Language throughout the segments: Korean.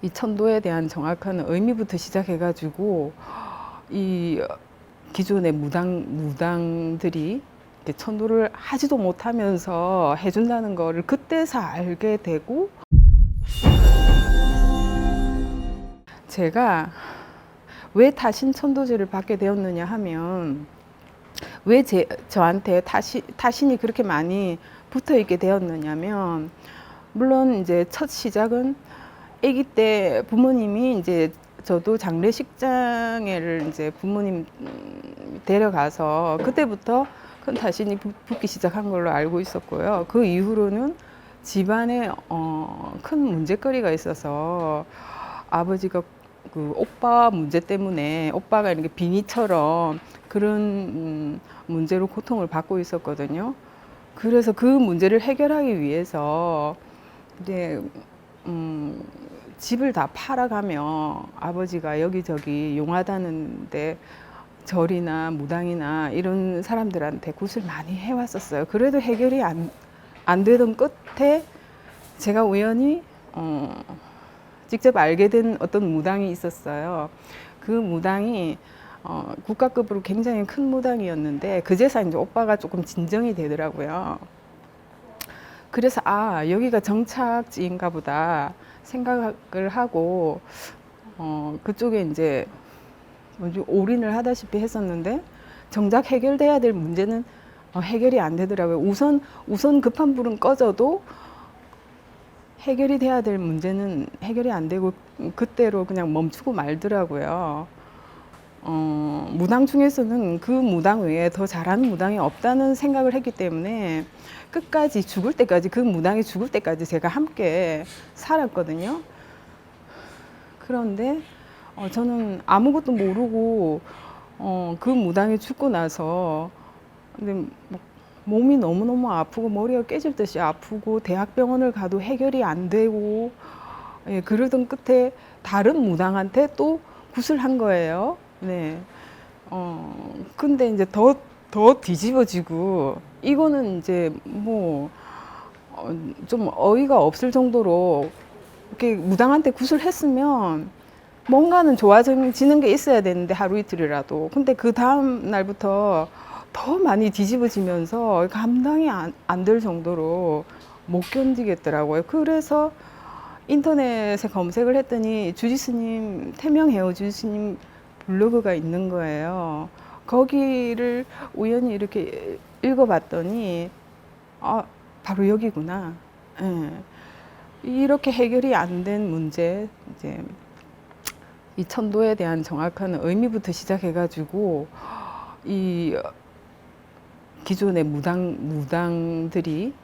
이 천도에 대한 정확한 의미부터 시작해가지고 이 기존의 무당 무당들이 천도를 하지도 못하면서 해준다는 거를 그때서 알게 되고 제가 왜 타신 천도제를 받게 되었느냐 하면 왜 제, 저한테 타시, 타신이 그렇게 많이 붙어 있게 되었느냐면 물론 이제 첫 시작은 아기 때 부모님이 이제 저도 장례식장에를 이제 부모님 음, 데려가서 그때부터 큰 타신이 부- 붙기 시작한 걸로 알고 있었고요. 그 이후로는 집안에 어, 큰 문제거리가 있어서 아버지가 그 오빠 문제 때문에 오빠가 이렇게 빙의처럼 그런 음, 문제로 고통을 받고 있었거든요. 그래서 그 문제를 해결하기 위해서 이제 음, 집을 다 팔아가며 아버지가 여기저기 용하다는데 절이나 무당이나 이런 사람들한테 굿을 많이 해왔었어요. 그래도 해결이 안, 안 되던 끝에 제가 우연히 어, 직접 알게 된 어떤 무당이 있었어요. 그 무당이 어, 국가급으로 굉장히 큰 무당이었는데 그제서 이제 오빠가 조금 진정이 되더라고요. 그래서 아 여기가 정착지인가 보다 생각을 하고 어, 그쪽에 이제 뭐지 올인을 하다시피 했었는데 정작 해결돼야 될 문제는 어, 해결이 안 되더라고요. 우선 우선 급한 불은 꺼져도 해결이 돼야 될 문제는 해결이 안 되고 그때로 그냥 멈추고 말더라고요. 어, 무당 중에서는 그 무당 외에 더 잘하는 무당이 없다는 생각을 했기 때문에 끝까지 죽을 때까지 그 무당이 죽을 때까지 제가 함께 살았거든요. 그런데 어, 저는 아무것도 모르고 어, 그 무당이 죽고 나서 근데 막 몸이 너무너무 아프고 머리가 깨질 듯이 아프고 대학병원을 가도 해결이 안 되고 예, 그러던 끝에 다른 무당한테 또 굿을 한 거예요. 네. 어, 근데 이제 더, 더 뒤집어지고, 이거는 이제 뭐, 어, 좀 어이가 없을 정도로, 이렇게 무당한테 굿을 했으면, 뭔가는 좋아지는 게 있어야 되는데, 하루 이틀이라도. 근데 그 다음 날부터 더 많이 뒤집어지면서 감당이 안, 안될 정도로 못 견디겠더라고요. 그래서 인터넷에 검색을 했더니 주지스님, 태명 헤어 주지스님 블로그가 있는 거예요. 거기를 우연히 이렇게 읽어봤더니 아 바로 여기구나. 예. 이렇게 해결이 안 된 문제 이제 이 천도에 대한 정확한 의미부터 시작해가지고 이 기존의 무당 무당들이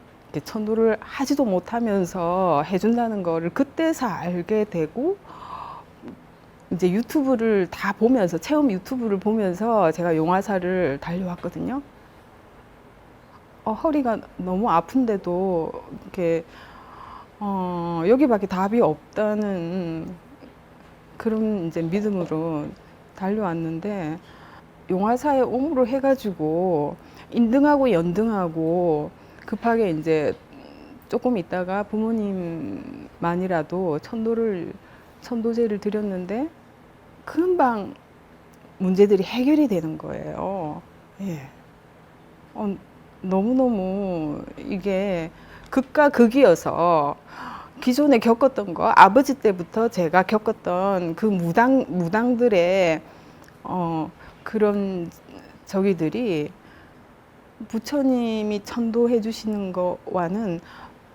천도를 하지도 못하면서 해준다는 거를 그때서 알게 되고 이제 유튜브를 다 보면서 체험 유튜브를 보면서 제가 용화사를 달려왔거든요. 어, 허리가 너무 아픈데도 이렇게 어, 여기밖에 답이 없다는 그런 이제 믿음으로 달려왔는데 용화사에 옴으로 해가지고 인등하고 연등하고 급하게 이제 조금 있다가 부모님만이라도 천도를 천도제를 드렸는데 금방 문제들이 해결이 되는 거예요. 예. 어, 너무너무 이게 극과 극이어서 기존에 겪었던 거 아버지 때부터 제가 겪었던 그 무당 무당들의 어 그런 저기들이 부처님이 천도해 주시는 거와는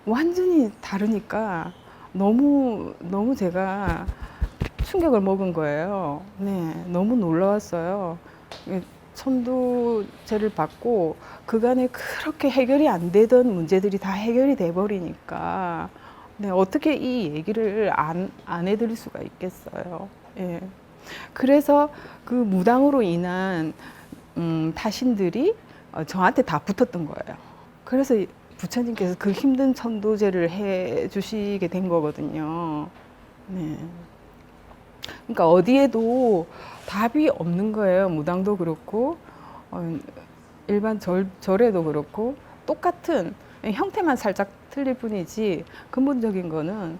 완전히 다르니까 너무 너무 제가 충격을 먹은 거예요. 네, 너무 놀라웠어요. 예, 천도제를 받고 그간에 그렇게 해결이 안 되던 문제들이 다 해결이 돼 버리니까 네, 어떻게 이 얘기를 안, 안 해드릴 수가 있겠어요. 예. 그래서 그 무당으로 인한 음, 타신들이 어, 저한테 다 붙었던 거예요. 그래서 이 부처님께서 그 힘든 천도제를 해 주시게 된 거거든요. 네. 그러니까 어디에도 답이 없는 거예요. 무당도 그렇고, 어, 일반 절, 절에도 그렇고, 똑같은 형태만 살짝 틀릴 뿐이지, 근본적인 거는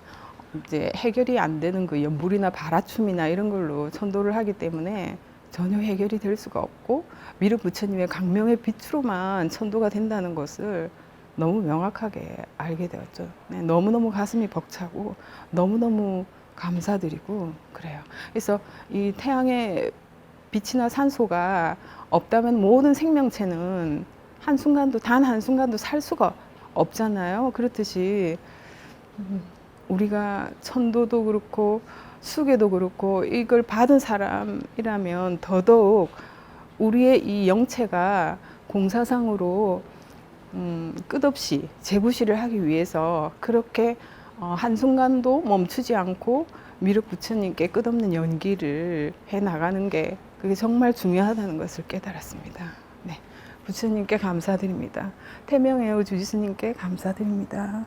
이제 해결이 안 되는 그 연불이나 발화춤이나 이런 걸로 천도를 하기 때문에 전혀 해결이 될 수가 없고 미륵 부처님의 강명의 빛으로만 천도가 된다는 것을 너무 명확하게 알게 되었죠. 네, 너무너무 가슴이 벅차고 너무너무 감사드리고 그래요. 그래서 이 태양의 빛이나 산소가 없다면 모든 생명체는 한순간도 단 한순간도 살 수가 없잖아요. 그렇듯이 음, 우리가 천도도 그렇고 수계도 그렇고 이걸 받은 사람이라면 더더욱 우리의 이 영체가 공사상으로 음, 끝없이 재구시를 하기 위해서 그렇게 어, 한순간도 멈추지 않고 미륵 부처님께 끝없는 연기를 해 나가는 게 그게 정말 중요하다는 것을 깨달았습니다. 네. 부처님께 감사드립니다. 태명애호 주지스님께 감사드립니다.